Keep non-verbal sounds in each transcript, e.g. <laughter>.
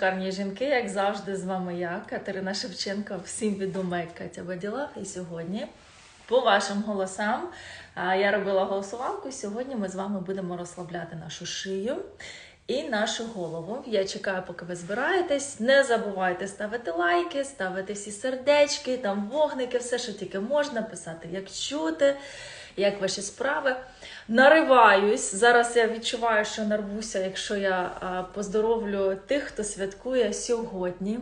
шикарні жінки, як завжди, з вами я, Катерина Шевченко, всім відома як Катя Баділах. І сьогодні, по вашим голосам, я робила голосувалку. Сьогодні ми з вами будемо розслабляти нашу шию і нашу голову. Я чекаю, поки ви збираєтесь. Не забувайте ставити лайки, ставити всі сердечки, там вогники, все, що тільки можна, писати, як чути. Як ваші справи? Нариваюсь. Зараз я відчуваю, що нарвуся, якщо я поздоровлю тих, хто святкує сьогодні.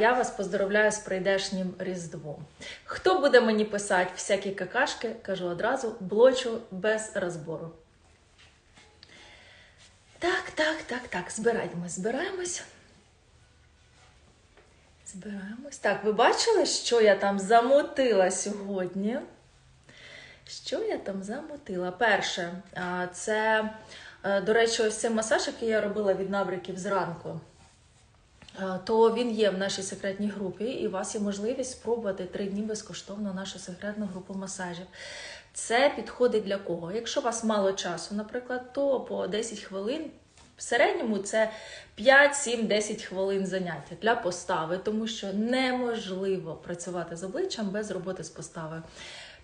Я вас поздоровляю з прийдешнім Різдвом. Хто буде мені писати всякі какашки, кажу одразу, блочу без розбору. Так, так, так, так, збираємось, збираємось. Збираємось. Так, ви бачили, що я там замутила сьогодні? Що я там замутила? Перше, це, е, до речі, ось цей масаж, який я робила від набриків зранку. То він є в нашій секретній групі, і у вас є можливість спробувати три дні безкоштовно нашу секретну групу масажів. Це підходить для кого? Якщо у вас мало часу, наприклад, то по 10 хвилин. В середньому це 5-7-10 хвилин заняття для постави, тому що неможливо працювати з обличчям без роботи з постави.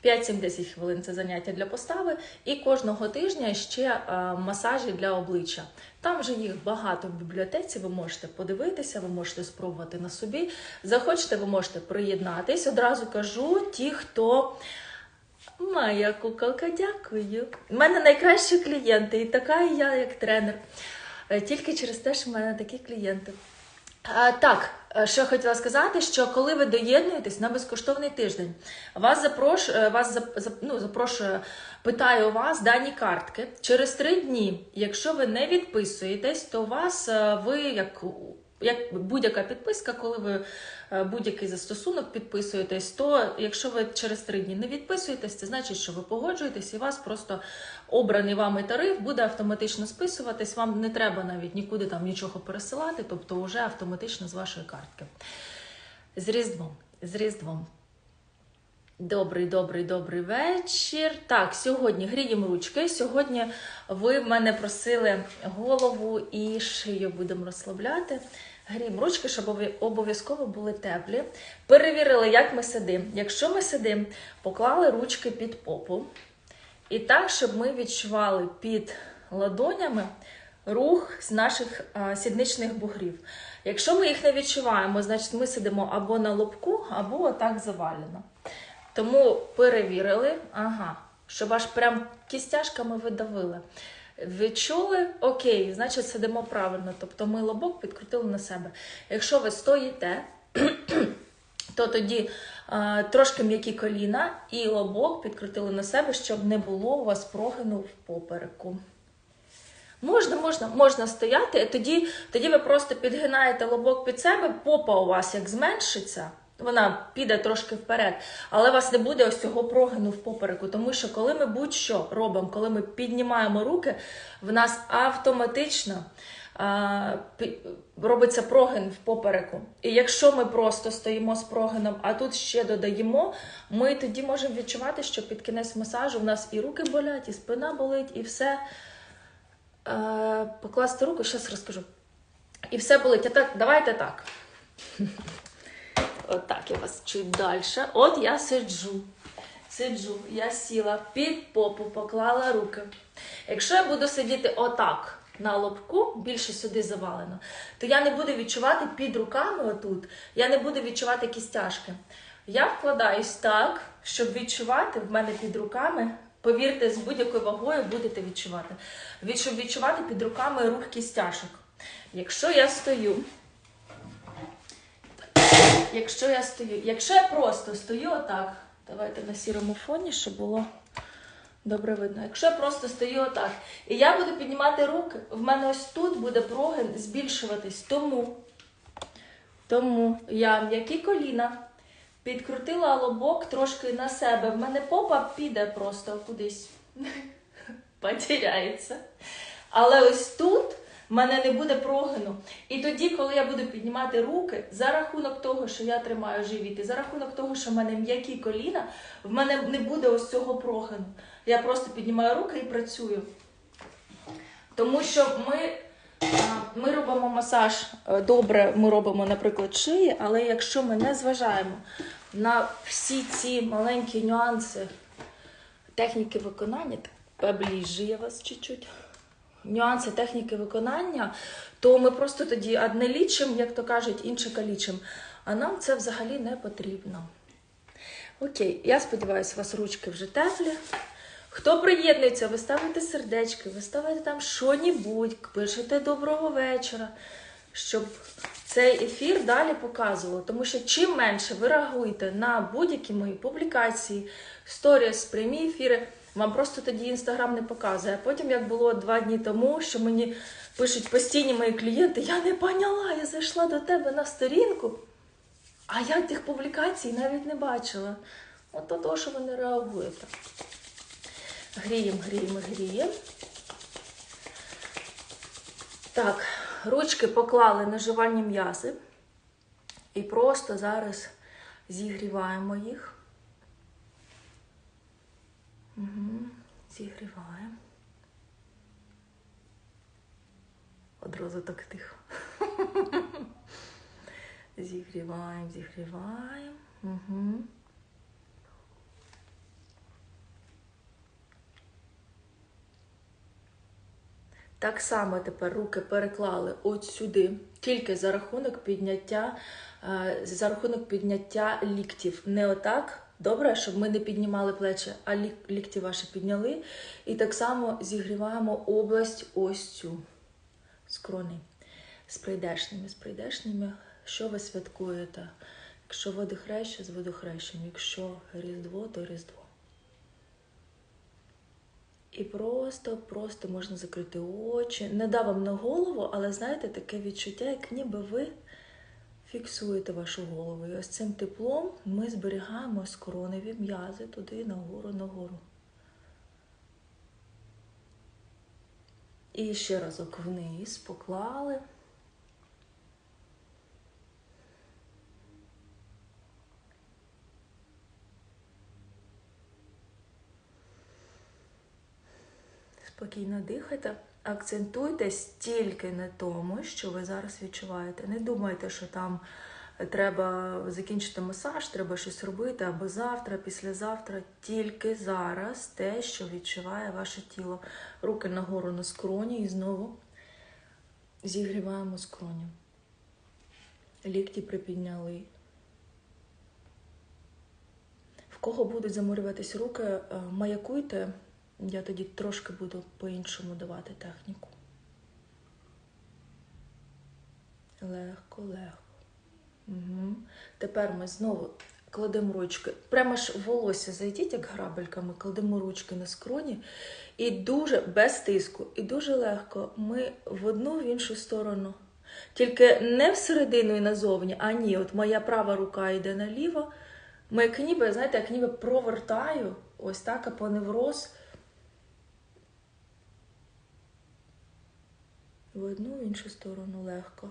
5-7-10 хвилин це заняття для постави, і кожного тижня ще масажі для обличчя. Там вже їх багато в бібліотеці. Ви можете подивитися, ви можете спробувати на собі. Захочете, ви можете приєднатись. Одразу кажу, ті, хто. Моя куколка, дякую. У мене найкращі клієнти, і така і я, як тренер. Е, Тільки через те, що в мене такі клієнти. А, так, е, що я хотіла сказати, що коли ви доєднуєтесь на безкоштовний тиждень, вас запрошує, вас зап- зап- ну, запрошує, питаю вас дані картки. Через три дні, якщо ви не відписуєтесь, то вас е, ви як. Як будь-яка підписка, коли ви е, будь-який застосунок підписуєтесь, то якщо ви через три дні не відписуєтесь, це значить, що ви погоджуєтесь, і вас просто обраний вами тариф буде автоматично списуватись. Вам не треба навіть нікуди там нічого пересилати, тобто вже автоматично з вашої картки. З Різдвом. З Різдвом. Добрий, добрий, добрий вечір. Так, сьогодні гріємо ручки. Сьогодні ви в мене просили голову і шию будемо розслабляти. Гріємо ручки, щоб обов'язково були теплі. Перевірили, як ми сидимо. Якщо ми сидимо, поклали ручки під попу. І так, щоб ми відчували під ладонями рух з наших а, сідничних бугрів. Якщо ми їх не відчуваємо, значить ми сидимо або на лобку, або отак завалено. Тому перевірили, ага, щоб аж прям кістяшками видавили. Відчули, окей, значить сидимо правильно. Тобто ми лобок підкрутили на себе. Якщо ви стоїте, <clears throat> то тоді е, трошки м'які коліна і лобок підкрутили на себе, щоб не було у вас прогину в попереку. Можна, можна, можна стояти, тоді, тоді ви просто підгинаєте лобок під себе, попа у вас як зменшиться, вона піде трошки вперед, але у вас не буде ось цього прогину в попереку, тому що коли ми будь-що робимо, коли ми піднімаємо руки, в нас автоматично а, робиться прогин в попереку. І якщо ми просто стоїмо з прогином, а тут ще додаємо, ми тоді можемо відчувати, що під кінець масажу в нас і руки болять, і спина болить, і все. Е, покласти руку, зараз розкажу. І все болить. А так, давайте так. Отак я вас чуть далі. От я сиджу. Сиджу, я сіла під попу, поклала руки. Якщо я буду сидіти отак на лобку, більше сюди завалено, то я не буду відчувати під руками отут, я не буду відчувати кістяшки. Я вкладаюсь так, щоб відчувати в мене під руками. Повірте, з будь-якою вагою будете відчувати. Щоб відчувати під руками рух кістяшок. Якщо я стою, якщо я стою, якщо я просто стою отак, давайте на сірому фоні, щоб було добре видно. Якщо я просто стою отак, і я буду піднімати руки, в мене ось тут буде прогин збільшуватись. Тому, тому я м'які коліна. Підкрутила лобок трошки на себе. В мене попа піде просто кудись. <laughs> Потеряється. Але ось тут в мене не буде прогину. І тоді, коли я буду піднімати руки, за рахунок того, що я тримаю живіт, і за рахунок того, що в мене м'які коліна, в мене не буде ось цього прогину. Я просто піднімаю руки і працюю. Тому що ми Ми робимо масаж е, добре, ми робимо, наприклад, шиї, але якщо ми не зважаємо на всі ці маленькі нюанси техніки виконання, поближче я вас чуть-чуть. Нюанси техніки виконання, то ми просто тоді одне лічимо, як то кажуть, інше калічимо. А нам це взагалі не потрібно. Окей, я сподіваюся, у вас ручки вже теплі. Хто приєднується, ви ставите сердечки, ви ставите там що-небудь, пишете доброго вечора, щоб цей ефір далі показував. Тому що чим менше ви реагуєте на будь-які мої публікації, сторіс, прямі ефіри, вам просто тоді інстаграм не показує. А потім, як було два дні тому, що мені пишуть постійні мої клієнти, я не поняла, я зайшла до тебе на сторінку, а я тих публікацій навіть не бачила. От то, що ви не реагуєте. Гріємо, гріємо, гріємо. Так, ручки поклали на жувальні м'язи. І просто зараз зігріваємо їх. Угу. Зігріваємо. Одразу так тихо. <laughs> Зігріваємо, зігріваємо. Угу. Так само тепер руки переклали от сюди, тільки за рахунок підняття, е, за рахунок підняття ліктів. Не отак. Добре, щоб ми не піднімали плечі, а лік- лікті ваші підняли. І так само зігріваємо область ось цю скрони. З прийдешніми, з прийдешніми. Що ви святкуєте? Якщо водохреща, з водохрещем. Якщо Різдво, то Різдво. І просто, просто можна закрити очі. Не дав вам на голову, але знаєте, таке відчуття, як ніби ви фіксуєте вашу голову. І ось цим теплом ми зберігаємо скроневі м'язи туди, нагору, нагору. І ще разок вниз поклали. Спокійно дихайте. Акцентуйтесь тільки на тому, що ви зараз відчуваєте. Не думайте, що там треба закінчити масаж, треба щось робити або завтра, післязавтра. Тільки зараз те, що відчуває ваше тіло. Руки нагору на скроні і знову зігріваємо скроню. Лікті припідняли. В кого будуть заморюватись руки, е, маякуйте. Я тоді трошки буду по-іншому давати техніку. Легко, легко. Угу. Тепер ми знову кладемо ручки. Прямо ж в волосся зайдіть, як грабельками, кладемо ручки на скроні. І дуже без тиску, і дуже легко ми в одну в іншу сторону. Тільки не всередину і назовні, а ні, от моя права рука йде наліво. Ми як ніби, знаєте, як ніби провертаю, ось так, а по В одну в іншу сторону легко.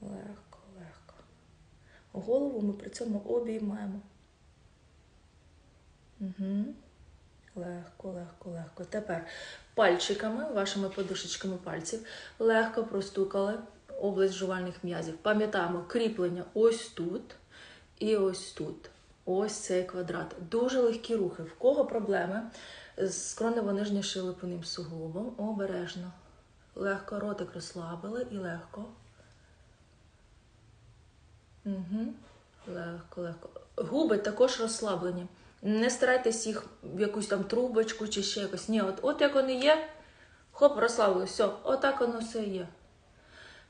Легко, легко. Голову ми при цьому обіймаємо. Угу. Легко, легко, легко. Тепер пальчиками, вашими подушечками пальців, легко простукали область жувальних м'язів. Пам'ятаємо кріплення ось тут і ось тут. Ось цей квадрат. Дуже легкі рухи. В кого проблеми? З скронево-нижньо шилепиним суглобом. Обережно. Легко ротик розслабили і легко. Угу. Легко, легко. Губи також розслаблені. Не старайтесь їх в якусь там трубочку чи ще якось. Ні, от, от як вони є, хоп, розслабили. Все, отак воно все є.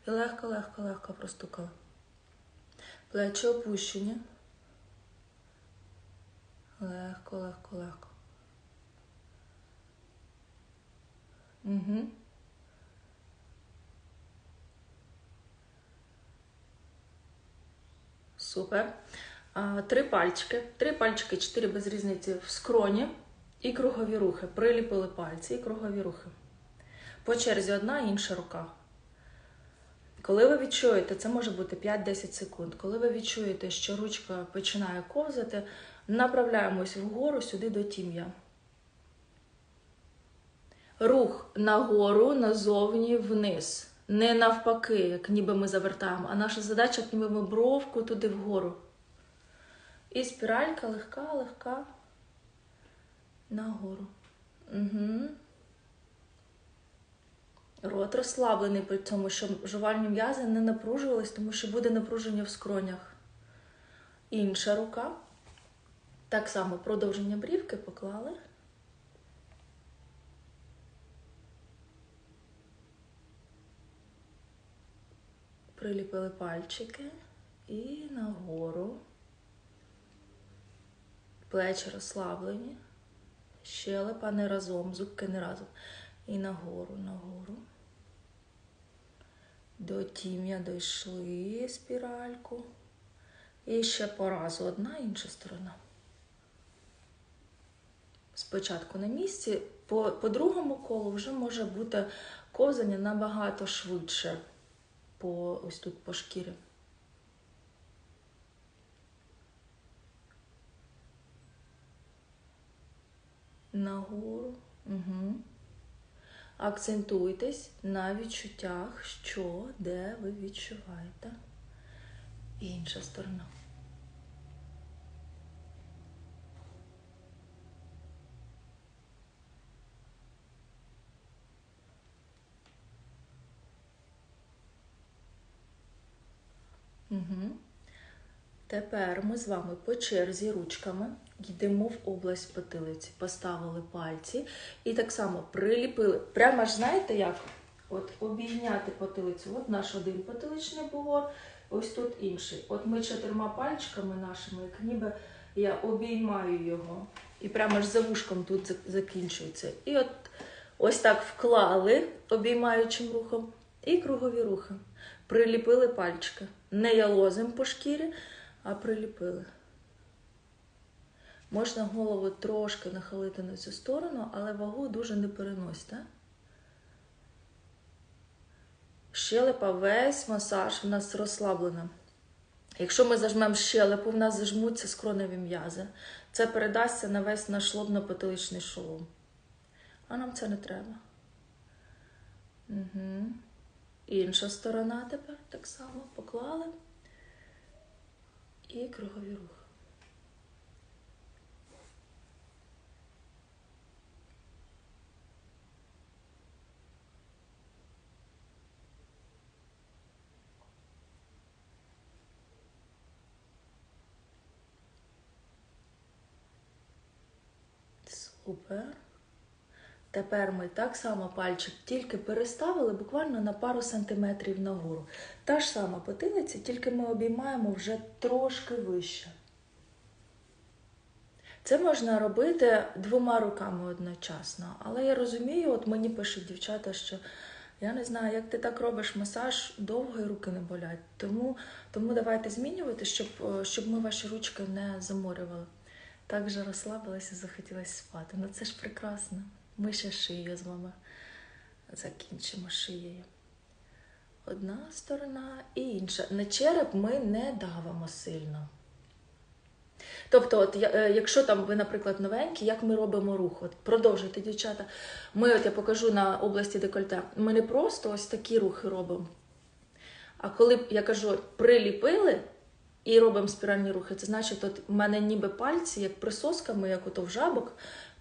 І легко, легко, легко простукали. Плечі опущені. Легко, легко, легко. Угу. Супер. Три пальчики. Три пальчики, чотири без різниці в скроні і кругові рухи. Приліпили пальці і кругові рухи. По черзі одна інша рука. Коли ви відчуєте, це може бути 5-10 секунд. Коли ви відчуєте, що ручка починає ковзати, направляємось вгору сюди до тім'я. Рух нагору, назовні, вниз. Не навпаки, як ніби ми завертаємо, а наша задача, як ніби ми бровку туди вгору. І спіралька легка, легка. Нагору. Угу. Рот розслаблений при цьому, щоб жувальні м'язи не напружувались, тому що буде напруження в скронях. Інша рука. Так само продовження брівки поклали. Приліпили пальчики і нагору. Плечі розслаблені. Щелепа не разом, зубки не разом. І нагору, нагору. До тім'я дійшли спіральку. І ще по разу одна інша сторона. Спочатку на місці, по, по другому колу вже може бути ковзання набагато швидше по ось тут по шкірі. Нагору. Угу. Акцентуйтесь на відчуттях, що, де ви відчуваєте. Інша сторона. Угу. Тепер ми з вами по черзі ручками йдемо в область потилиці, поставили пальці і так само приліпили. Прямо ж знаєте як? От обійняти потилицю. От наш один потиличний бугор, ось тут інший. От ми чотирма пальчиками нашими, як ніби я обіймаю його. І прямо ж за вушком тут закінчується. І от ось так вклали обіймаючим рухом і кругові рухи. Приліпили пальчики. Не ялозим по шкірі, а приліпили. Можна голову трошки нахилити на цю сторону, але вагу дуже не переносьте. Щелепа, весь масаж в нас розслаблена. Якщо ми зажмемо щелепу, в нас зажмуться скроневі м'язи. Це передасться на весь наш лобно-потиличний шолом. А нам це не треба. Угу. Інша сторона тепер так само поклали. І кругові рухи. Супер. Тепер ми так само пальчик тільки переставили буквально на пару сантиметрів нагору. Та ж сама потилиця, тільки ми обіймаємо вже трошки вище. Це можна робити двома руками одночасно. Але я розумію, от мені пишуть дівчата, що я не знаю, як ти так робиш масаж, довго і руки не болять. Тому тому давайте змінювати, щоб щоб ми ваші ручки не заморювали. Так же розслабилася і захотілося спати. Ну це ж прекрасно. Ми ще шию з вами закінчимо шиєю. Одна сторона і інша. На череп ми не давимо сильно. Тобто, от, якщо там ви, наприклад, новенькі, як ми робимо рух? От, Продовжуйте, дівчата. Ми, от я покажу на області декольте, ми не просто ось такі рухи робимо. А коли я кажу, приліпили і робимо спіральні рухи, це значить, от в мене ніби пальці, як присосками, як ото в жабок,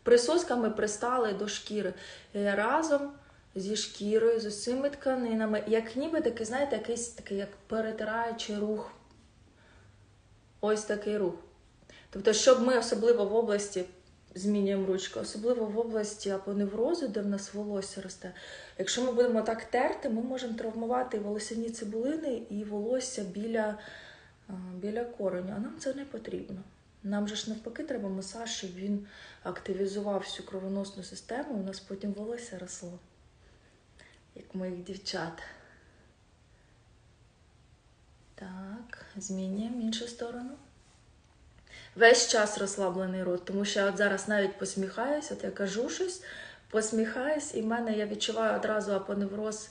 присосками пристали до шкіри разом зі шкірою, з усіми тканинами, як ніби такий, знаєте, якийсь такий як перетираючий рух. Ось такий рух. Тобто, щоб ми особливо в області змінюємо ручку, особливо в області апоневрозу, де в нас волосся росте. Якщо ми будемо так терти, ми можемо травмувати волосяні цибулини і волосся біля, біля кореню, а нам це не потрібно. Нам же ж навпаки треба масаж, щоб він активізував всю кровоносну систему, у нас потім волосся росло, як моїх дівчат. Так, змінюємо іншу сторону. Весь час розслаблений рот, тому що я от зараз навіть посміхаюся, от я кажу щось, посміхаюсь, і в мене я відчуваю одразу апоневроз,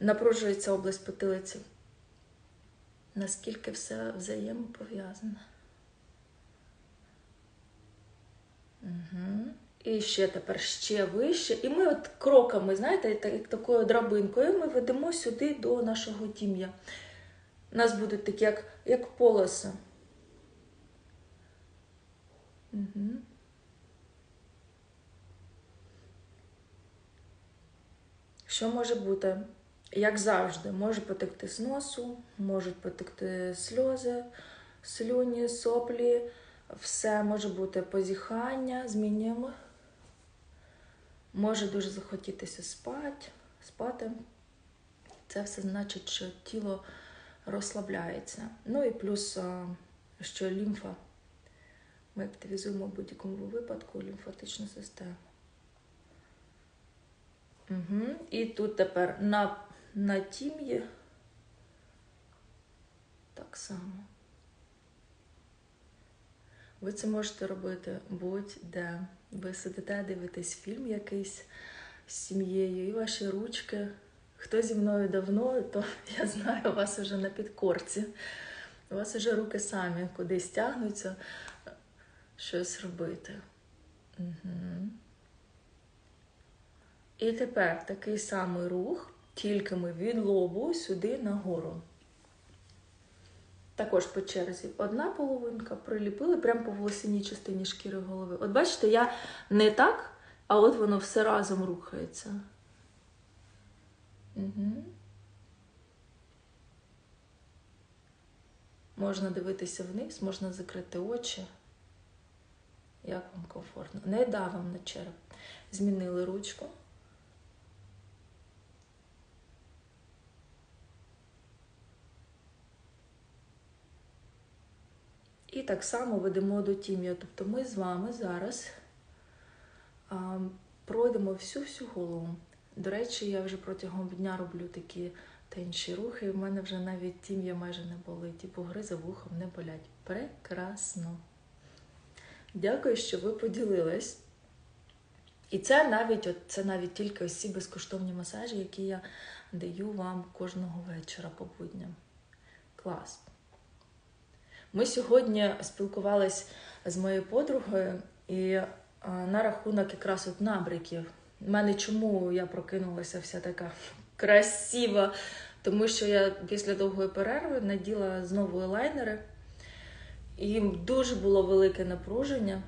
напружується область потилиці. Наскільки все взаємопов'язане. Угу. І ще тепер ще вище. І ми от кроками, знаєте, так- такою драбинкою, ми ведемо сюди до нашого тім'я. У нас будуть такі, як, як полоси. Угу. Що може бути? Як завжди, може потекти з носу, можуть потекти сльози, слюні, соплі, все може бути позіхання, змінюємо. Може дуже захотітися спати, спати. Це все значить, що тіло розслабляється. Ну і плюс, що лімфа. Ми активізуємо в будь-якому випадку лімфатичну систему. Угу. І тут тепер на, на тім'ї так само. Ви це можете робити будь-де. Ви сидите, дивитесь фільм якийсь з сім'єю, і ваші ручки. Хто зі мною давно, то <laughs> я знаю, у вас вже на підкорці. У вас вже руки самі кудись тягнуться щось робити. Угу. І тепер такий самий рух, тільки ми від лобу сюди нагору. Також по черзі одна половинка приліпили прямо по волосиній частині шкіри голови. От бачите, я не так, а от воно все разом рухається. Угу. Можна дивитися вниз, можна закрити очі. Як вам комфортно. Не давим на череп. Змінили ручку. І так само ведемо до тім'я. Тобто ми з вами зараз а, пройдемо всю-всю голову. До речі, я вже протягом дня роблю такі тенші рухи, і в мене вже навіть тім'я майже не болить, і бугри за вухом не болять. Прекрасно! Дякую, що ви поділились. І це навіть, от, це навіть тільки ось ці безкоштовні масажі, які я даю вам кожного вечора по будням. Клас! Ми сьогодні спілкувались з моєю подругою і а, на рахунок якраз от набриків. У мене чому я прокинулася вся така красива, тому що я після довгої перерви наділа знову елайнери, і дуже було велике напруження.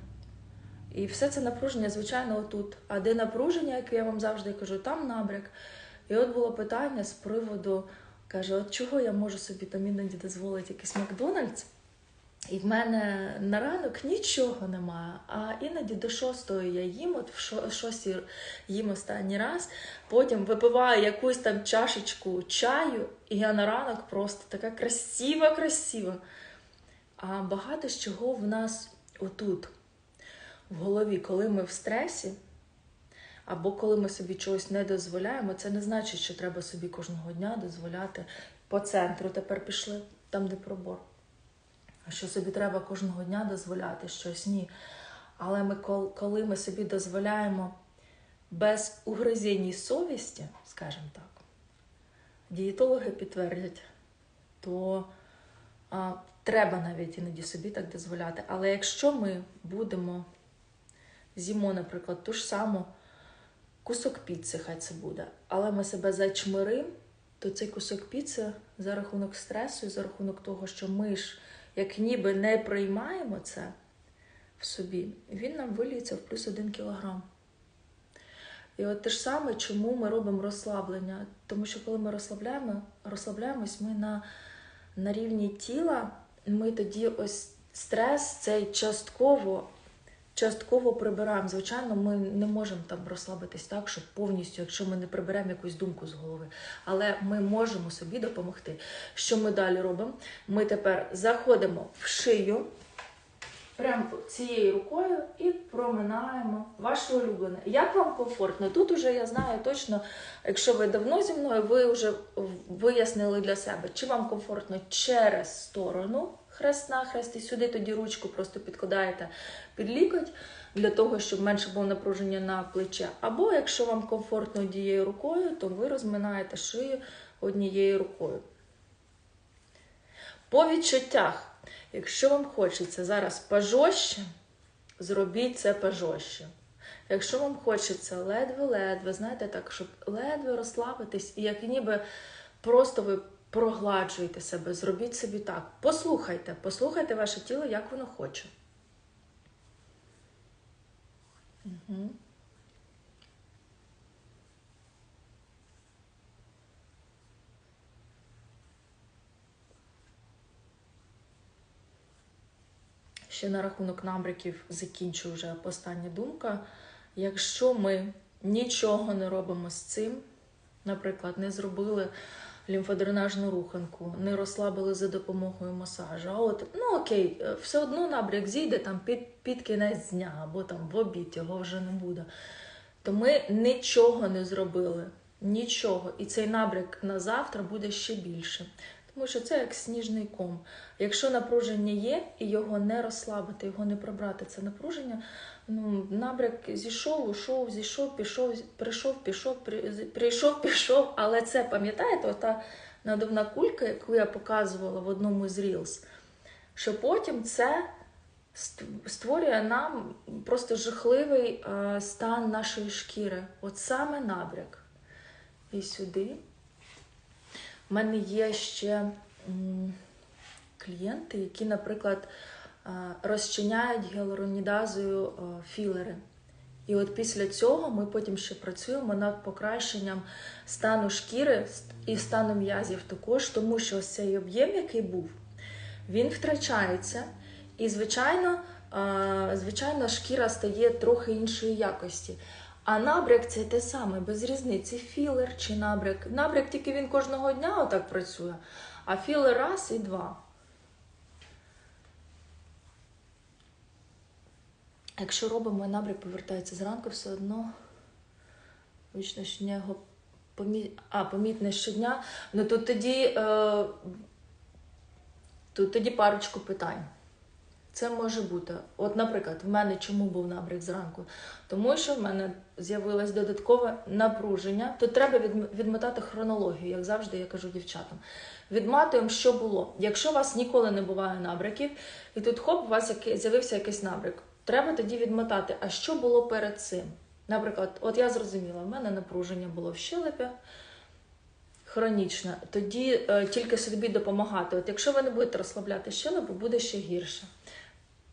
І все це напруження, звичайно, отут. А де напруження, яке я вам завжди кажу, там набряк. І от було питання з приводу, каже, от чого я можу собі там іноді дозволити якийсь Макдональдс? І в мене на ранок нічого немає. А іноді до шостої я їм, от в шостій їм останній раз, потім випиваю якусь там чашечку чаю, і я на ранок просто така красива, красива. А багато з чого в нас отут, в голові, коли ми в стресі, або коли ми собі чогось не дозволяємо, це не значить, що треба собі кожного дня дозволяти по центру. Тепер пішли там, де пробор що собі треба кожного дня дозволяти щось ні. Але ми, коли ми собі дозволяємо без угризіння совісті, скажімо так, дієтологи підтвердять, то а, треба навіть іноді собі так дозволяти. Але якщо ми будемо з'їмо, наприклад, ту ж саму кусок піци, хай це буде, але ми себе зачмиримо, то цей кусок піци за рахунок стресу, і за рахунок того, що ми ж як ніби не приймаємо це в собі, він нам виліється в плюс один кілограм. І от те ж саме, чому ми робимо розслаблення. Тому що коли ми розслабляємо, розслабляємось, ми на, на рівні тіла, ми тоді ось стрес цей частково. Частково прибираємо. Звичайно, ми не можемо там розслабитись так, щоб повністю, якщо ми не приберемо якусь думку з голови. Але ми можемо собі допомогти. Що ми далі робимо? Ми тепер заходимо в шию, прямо цією рукою і проминаємо ваше улюблене. Як вам комфортно? Тут уже я знаю точно, якщо ви давно зі мною, ви вже вияснили для себе, чи вам комфортно через сторону хрест-нахрест, і сюди тоді ручку просто підкладаєте під лікоть для того, щоб менше було напруження на плече. Або якщо вам комфортно однією рукою, то ви розминаєте шию однією рукою. По відчуттях, якщо вам хочеться зараз пожорстче, зробіть це пожорстче. Якщо вам хочеться ледве-ледве, знаєте, так, щоб ледве розслабитись, і як ніби просто ви прогладжуєте себе, зробіть собі так. Послухайте, послухайте ваше тіло, як воно хоче. Угу. Ще на рахунок набряків закінчу вже остання думка. Якщо ми нічого не робимо з цим, наприклад, не зробили лімфодренажну руханку, не розслабили за допомогою масажу, а от, ну окей, все одно набряк зійде там під, під кінець дня або там в обід його вже не буде. То ми нічого не зробили. Нічого. І цей набряк на завтра буде ще більше. Тому що це як сніжний ком. Якщо напруження є і його не розслабити, його не прибрати, це напруження, ну, набряк зійшов, ушов, зійшов, пішов, прийшов, пішов, прийшов, <laughs> пішов. Але це, пам'ятаєте, ота надувна кулька, яку я показувала в одному з Reels, що потім це створює нам просто жахливий стан нашої шкіри. От саме набряк. І сюди. У мене є ще клієнти, які, наприклад, розчиняють гіалуронідазою філери. І от після цього ми потім ще працюємо над покращенням стану шкіри і стану м'язів також, тому що ось цей об'єм, який був, він втрачається. І, звичайно, звичайно, шкіра стає трохи іншої якості. А набряк це те саме, без різниці, філер чи набряк. Набряк тільки він кожного дня отак працює, а філер раз і два. Якщо робимо набряк повертається зранку, все одно вічно щодня його помі... а, помітне щодня, ну тут тоді, е... тут тоді парочку питань. Це може бути. От, наприклад, в мене чому був набряк зранку? Тому що в мене з'явилось додаткове напруження. Тут треба відмотати хронологію, як завжди я кажу дівчатам. Відматуємо, що було. Якщо у вас ніколи не буває набряків, і тут хоп, у вас з'явився якийсь набряк, треба тоді відмотати, а що було перед цим. Наприклад, от я зрозуміла, в мене напруження було в щелепі. Хронічне, тоді е, тільки собі допомагати. От якщо ви не будете розслабляти щелепу, буде ще гірше.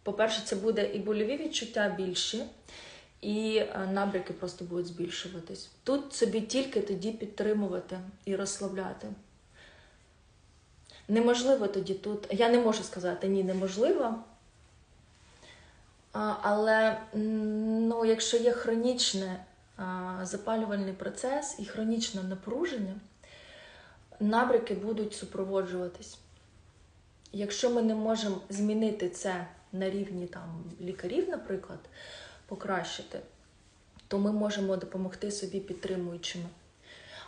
По-перше, це буде і больові відчуття більші, і е, набряки просто будуть збільшуватись. Тут собі тільки тоді підтримувати і розслабляти. Неможливо тоді тут, я не можу сказати ні, неможливо. Але ну, якщо є хронічний запалювальний процес і хронічне напруження, набряки будуть супроводжуватись. Якщо ми не можемо змінити це на рівні там лікарів, наприклад, покращити, то ми можемо допомогти собі підтримуючими.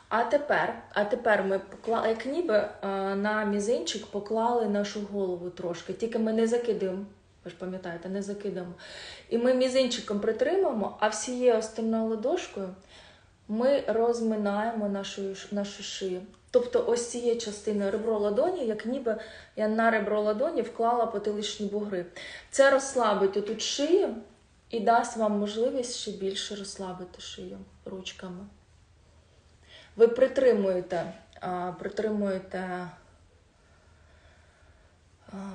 А тепер а тепер ми поклали, як ніби на мізинчик поклали нашу голову трошки, тільки ми не закидаємо, ви ж пам'ятаєте, не закидаємо. І ми мізинчиком притримуємо, а всією остальною ладошкою ми розминаємо нашу, нашу шию. Тобто ось цієї частини ребро ладоні, як ніби я на ребро ладоні вклала потиличні бугри. Це розслабить отут шию і дасть вам можливість ще більше розслабити шию ручками. Ви притримуєте, притримуєте,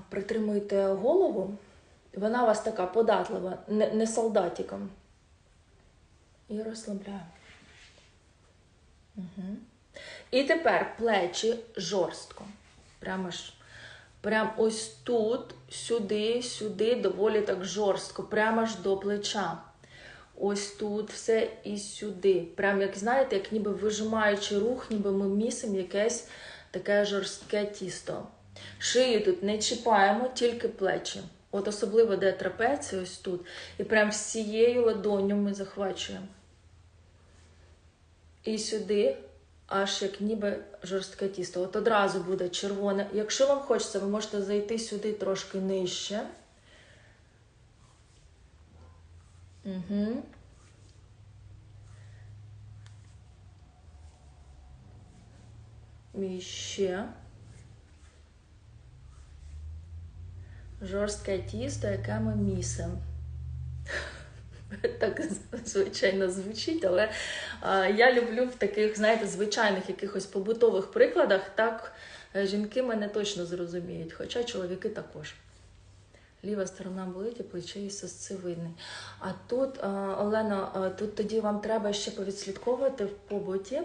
притримуєте голову, вона у вас така податлива, не, не солдатиком. І розслабляю. Угу. І тепер плечі жорстко. Прямо ж, прям ось тут, сюди, сюди, доволі так жорстко, прямо ж до плеча. Ось тут все і сюди. Прям, як знаєте, як ніби вижимаючи рух, ніби ми місимо якесь таке жорстке тісто. Шию тут не чіпаємо, тільки плечі. От особливо де трапеція, ось тут. І прям всією ладонью ми захвачуємо. І сюди аж як ніби жорстке тісто. От одразу буде червоне. Якщо вам хочеться, ви можете зайти сюди трошки нижче. Угу. І ще. Жорстке тісто, яке ми місимо. так звичайно звучить, але я люблю в таких, знаєте, звичайних якихось побутових прикладах, так е, жінки мене точно зрозуміють, хоча чоловіки також. Ліва сторона болить і плече і сосцевидний. А тут, Олено, тут тоді вам треба ще повідслідковувати в побуті,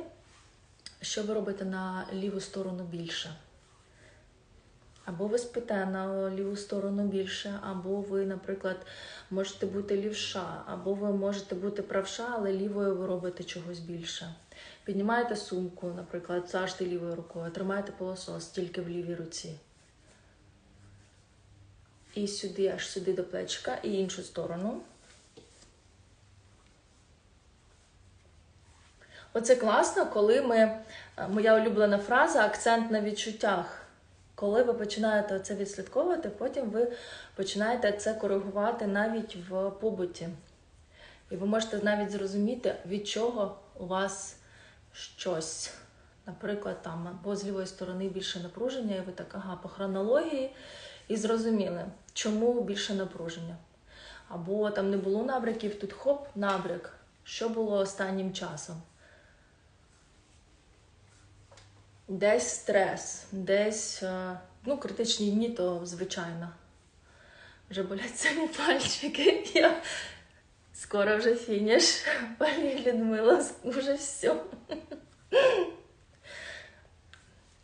що ви робите на ліву сторону більше. Або ви спите на ліву сторону більше, або ви, наприклад, можете бути лівша, або ви можете бути правша, але лівою ви робите чогось більше. Піднімаєте сумку, наприклад, завжди лівою рукою, тримаєте пилосос тільки в лівій руці. І сюди, аж сюди до плечка, і іншу сторону. Оце класно, коли ми, е, моя улюблена фраза акцент на відчуттях. Коли ви починаєте це відслідковувати, потім ви починаєте це коригувати навіть в побуті. І ви можете навіть зрозуміти, від чого у вас щось. Наприклад, там або з лівої сторони більше напруження, і ви так, ага, по хронології, і зрозуміли, чому більше напруження. Або там не було набряків, тут хоп, набряк. Що було останнім часом? Десь стрес, десь е, ну, критичні дні, то звичайно. Вже болять самі пальчики. <laughs> Я... Скоро вже фініш. <laughs> Пані Людмила, вже все. <laughs>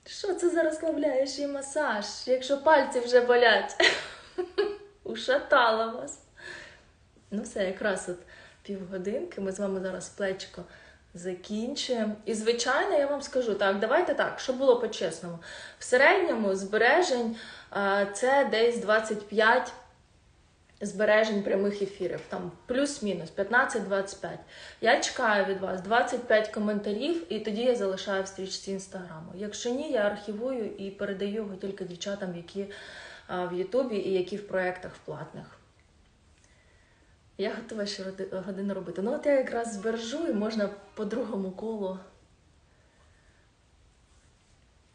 Що це за розслабляючий масаж? Якщо пальці вже болять, ушатала вас. Ну, все, якраз от півгодинки. Ми з вами зараз плечко закінчуємо. І, звичайно, я вам скажу так, давайте так, щоб було по-чесному. В середньому збережень це десь 25 збережень прямих ефірів, там плюс-мінус 15-25. Я чекаю від вас 25 коментарів, і тоді я залишаю в стрічці інстаграму. Якщо ні, я архівую і передаю його тільки дівчатам, які в Ютубі і які в проєктах платних. Я готова ще годину робити. Ну, от я якраз збережу і можна по другому колу.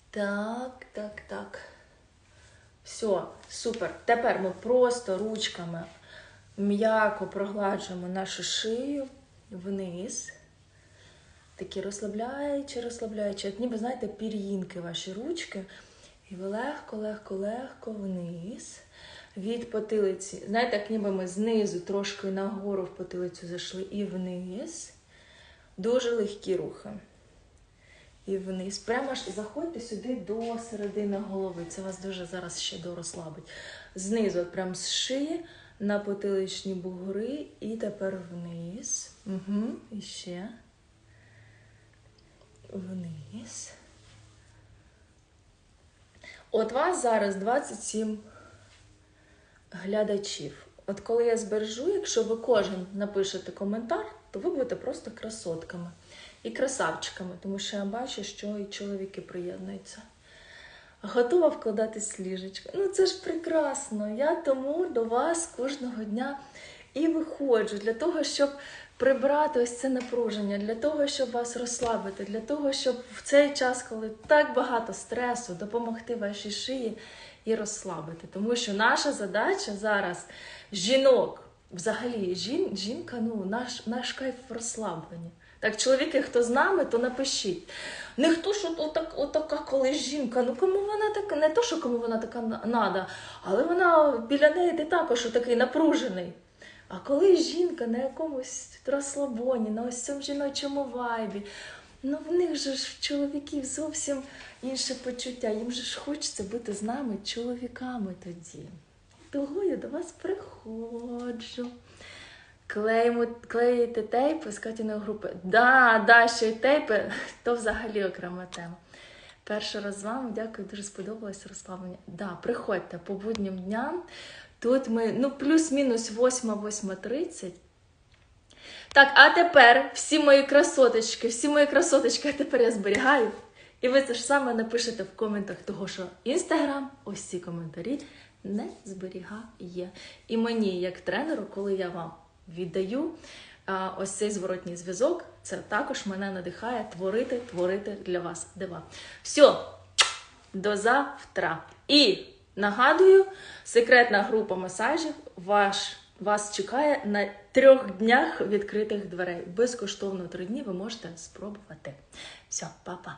Так, так, так. Все, супер. Тепер ми просто ручками м'яко прогладжуємо нашу шию вниз. Такі розслабляючи, розслабляючи, як ніби, знаєте, пір'їнки ваші ручки. І ви легко, легко, легко вниз. Від потилиці. Знаєте, як ніби ми знизу трошки нагору в потилицю зайшли і вниз. Дуже легкі рухи. І вниз. Прямо ж заходьте сюди до середини голови. Це вас дуже зараз ще дорозслабить. Знизу, от прям з шиї на потиличні бугри і тепер вниз. Угу. І ще. Вниз. От вас зараз 27 глядачів. От коли я збережу, якщо ви кожен напишете коментар, то ви будете просто красотками і красавчиками, тому що я бачу, що і чоловіки приєднуються. Готова вкладатись ліжечко. Ну це ж прекрасно. Я тому до вас кожного дня і виходжу для того, щоб прибрати ось це напруження, для того, щоб вас розслабити, для того, щоб в цей час, коли так багато стресу, допомогти вашій шиї і розслабити. Тому що наша задача зараз жінок, взагалі, жін, жінка, ну, наш, наш кайф в розслабленні. Так, чоловіки, хто з нами, то напишіть. Не хто що отак, отака, коли жінка, ну кому вона така, не то, що кому вона така на- нада, але вона біля неї ти також такий напружений. А коли жінка на якомусь розслабоні, на ось цьому жіночому вайбі, ну в них же ж чоловіків зовсім інше почуття. Їм же ж хочеться бути з нами чоловіками тоді. Того я до вас приходжу. Клеїмо, клеїти тейпи з Катіної групи. Да, да, ще й тейпи, <laughs> то взагалі окрема тема. Перший раз з вами, дякую, дуже сподобалось розслаблення. Да, приходьте по буднім дням. Тут ми, ну, плюс-мінус 8-8.30. Так, а тепер всі мої красоточки, всі мої красоточки, а тепер я зберігаю. І ви це ж саме напишете в коментах, того що Інстаграм ось ці коментарі не зберігає. І мені, як тренеру, коли я вам віддаю ось цей зворотній зв'язок, це також мене надихає творити, творити для вас дива. Все, до завтра. І нагадую, секретна група масажів, ваш вас чекає на трьох днях відкритих дверей. Безкоштовно три дні ви можете спробувати. Все, па-па.